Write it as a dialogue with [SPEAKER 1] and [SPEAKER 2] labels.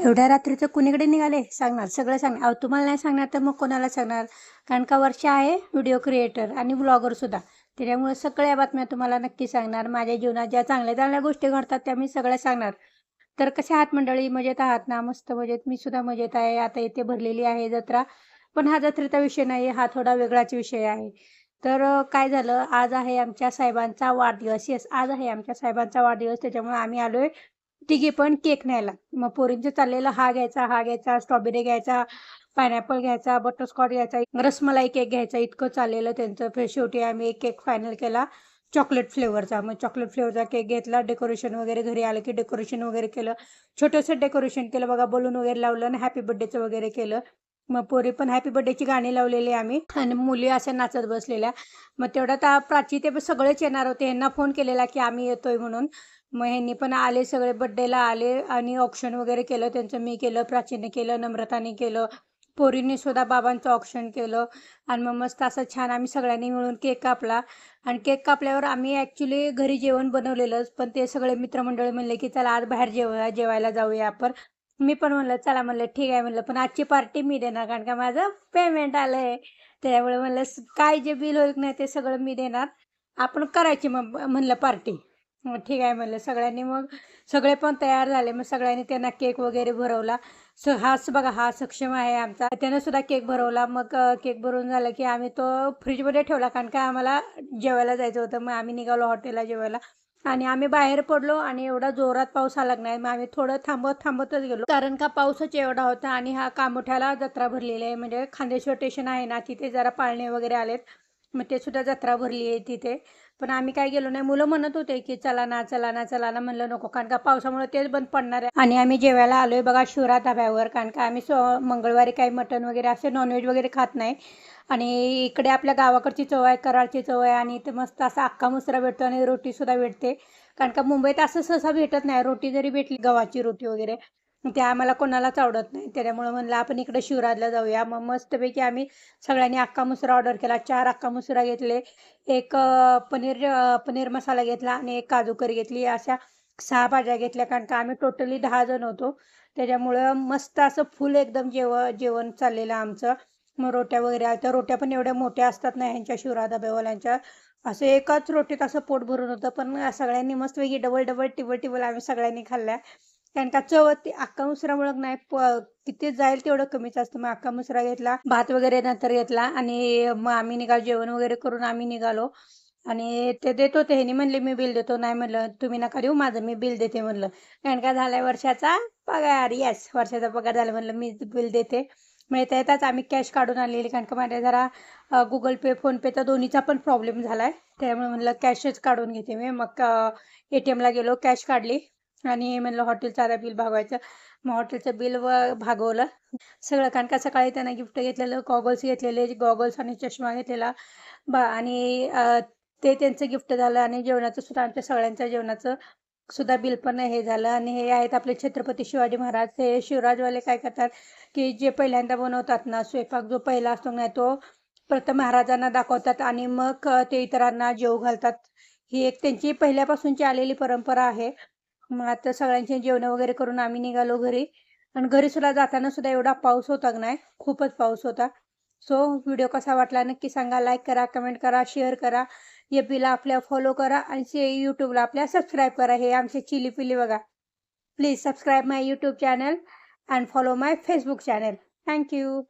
[SPEAKER 1] एवढ्या रात्रीचं कुणीकडे निघाले? सांगणार सगळं सांगणार. अहो तुम्हाला नाही सांगणार तर मग कोणाला सांगणार? कारण का वर्षा आहे व्हिडिओ क्रिएटर आणि ब्लॉगर सुद्धा. त्याच्यामुळे सगळ्या बातम्या तुम्हाला नक्की सांगणार. माझ्या जीवनात ज्या चांगल्या चांगल्या गोष्टी घडतात त्या मी सगळ्या सांगणार. तर कशा आहात मंडळी? मजेत आहात ना? मस्त मजेत. मी सुद्धा मजेत आहे. आता इथे भरलेली आहे जत्रा. पण हा जत्रेचा विषय नाही हा थोडा वेगळाच विषय आहे. तर काय झालं? आज आहे आमच्या साहेबांचा वाढदिवस. येस आज आहे आमच्या साहेबांचा वाढदिवस. त्याच्यामुळे आम्ही आलोय. तिघी पण केक न्यायला. मग पोरींचं चाललेलं हा घ्यायचा हा घ्यायचा स्ट्रॉबेरी घ्यायचा पायनॅपल घ्यायचा बटरस्कॉच घ्यायचा रसमलाई केक घ्यायचा इतकं चाललेलं त्यांचं. फिर शेवटी आम्ही एक केक फायनल केला चॉकलेट फ्लेवरचा मग चॉकलेट फ्लेवरचा केक घेतला डेकोरेशन वगैरे घरी आलं की डेकोरेशन वगैरे केलं. छोटंसं डेकोरेशन केलं बघा बलून वगैरे लावलं आणि हॅपी बर्थडेचं वगैरे केलं. मग पोरी पण हॅपी बर्थडेची गाणी लावलेली आम्ही. आणि मुली अशा नाचत बसलेल्या. मग तेवढ्यात प्राची ते सगळेच येणार होते. यांना फोन केलेला की आम्ही येतोय म्हणून. मग ह्यांनी पण आले सगळे बड्डेला आले आणि ऑप्शन वगैरे केलं त्यांचं मी केलं प्राचीने केलं नम्रताने केलं. पोरींनी सुद्धा बाबांचं ऑप्शन केलं. आणि मग मस्त असं छान आम्ही सगळ्यांनी मिळून केक कापला. आणि केक कापल्यावर आम्ही ॲक्च्युली घरी जेवण बनवलेलंच पण ते सगळे मित्रमंडळी म्हणले की चला आज बाहेर जेव जेवायला जाऊया आपण. मी पण म्हणलं चला म्हणलं ठीक आहे म्हणलं पण आजची पार्टी मी देणार कारण का माझं पेमेंट आलं आहे त्यामुळे म्हणलं काय जे बिल होईल नाही ते सगळं मी देणार. आपण करायची मग म्हणलं पार्टी ठीक आहे म्हणलं. सगळ्यांनी मग सगळे पण तयार झाले. मग सगळ्यांनी त्यांना केक वगैरे भरवला. स हाच बघा हा सक्षम आहे आमचा. त्यानं सुद्धा केक भरवला. मग केक भरून झालं की आम्ही तो फ्रीजमध्ये ठेवला. कारण का आम्हाला जेवायला जायचं होतं. मग आम्ही निघालो हॉटेलला जेवायला. आणि आम्ही बाहेर पडलो आणि एवढा जोरात पाऊस आला नाही. मग आम्ही थोडं थांबत थांबतच गेलो. कारण का पाऊसच एवढा होता आणि हा कामोठ्याला जत्रा भरलेली आहे. म्हणजे खांदेश्वर स्टेशन आहे ना तिथे जरा पाळणे वगैरे आलेत. मग ते सुद्धा जत्रा भरली आहे तिथे. पण आम्ही काय गेलो नाही. मुलं म्हणत होते की चला ना चला ना चला ना म्हणलं नको कारण का पावसामुळे तेच बंद पडणार आहे. आणि आम्ही जेवायला आलोय बघा शिवरा धाब्यावर कारण का आम्ही मंगळवारी काही मटण वगैरे असे नॉनव्हेज वगैरे खात नाही. आणि इकडे आपल्या गावाकडची चव आहे कराडची चव आहे आणि इथे मस्त असा अख्खा मुसरा भेटतो आणि रोटीसुद्धा भेटते. कारण का मुंबईत असं सहसा भेटत नाही. रोटी जरी भेटली गव्हाची रोटी वगैरे ते आम्हाला कोणालाच आवडत नाही. त्याच्यामुळे म्हणलं आपण इकडे शिवराजला जाऊया. मग मस्तपैकी आम्ही सगळ्यांनी अख्खा मुसरा ऑर्डर केला. चार अक्का मुसरा घेतले. एक पनीर पनीर मसाला घेतला आणि एक काजू करी घेतली. अशा सहा भाज्या घेतल्या. कारण का आम्ही टोटली दहा जण होतो. त्याच्यामुळं मस्त असं फुल एकदम जेव जेवण चाललेलं आमचं. मग रोट्या वगैरे आल्या. रोट्या पण एवढ्या मोठ्या असतात ना ह्यांच्या शिवरा डब्यावाल्यांच्या असं एकाच रोटीत असं पोट भरून होतं. पण सगळ्यांनी मस्त वेगळी डबल डबल टिबल टिबल आम्ही सगळ्यांनी खाल्ल्या. कारण का चव ते अख्खा मुसरामुळं नाही प- किती जाईल तेवढं कमीच असतं. मग अख्खा मुसरा घेतला भात वगैरे नंतर घेतला आणि मग आम्ही निघालो जेवण वगैरे करून आम्ही निघालो. आणि ते देत होते ह्यानी म्हणले मी बिल देतो. नाही म्हणलं तुम्ही नका देऊ माझं मी बिल देते म्हणलं. कारण का झालाय वर्षाचा पगार? येस वर्षाचा पगार झाला म्हणलं मी बिल देते. मग येता येताच आम्ही कॅश काढून आलेली कारण का माझ्या जरा गुगल पे फोनपेचा दोन्हीचा पण प्रॉब्लेम झाला आहे त्यामुळे म्हणलं कॅशच काढून घेते मी. मग ए टी एमला गेलो कॅश काढली. आणि म्हणलं हॉटेलचं आता बिल भागवायचं. मग हॉटेलचं बिल व भागवलं. सगळं कारण का सकाळी त्यांना गिफ्ट घेतलेलं गॉगल्स घेतलेले गॉगल्स आणि चष्मा घेतलेला. बा आणि ते त्यांचं गिफ्ट झालं आणि जेवणाचं सुद्धा आमच्या सगळ्यांच्या जेवणाचं सुद्धा बिल पण हे झालं. आणि हे आहेत आपले छत्रपती शिवाजी महाराज. हे शिवराजवाले काय करतात की जे पहिल्यांदा बनवतात ना स्वयंपाक जो पहिला असतो ना तो प्रथम महाराजांना दाखवतात आणि मग ते इतरांना जेव घालतात. ही एक त्यांची पहिल्यापासूनची आलेली परंपरा आहे. मग आता सगळ्यांचे जेवण वगैरे करून आम्ही निघालो घरी. आणि घरी सुद्धा जाताना सुद्धा एवढा पाऊस होता का नाही खूपच पाऊस होता. सो व्हिडिओ कसा वाटला नक्की सांगा. लाईक करा कमेंट करा शेअर करा. एफ पीला आपल्या फॉलो करा आणि से यूट्यूबला आपल्या सबस्क्राईब करा. हे आमचे चिली पिली बघा. Please subscribe my YouTube channel and follow my Facebook channel thank you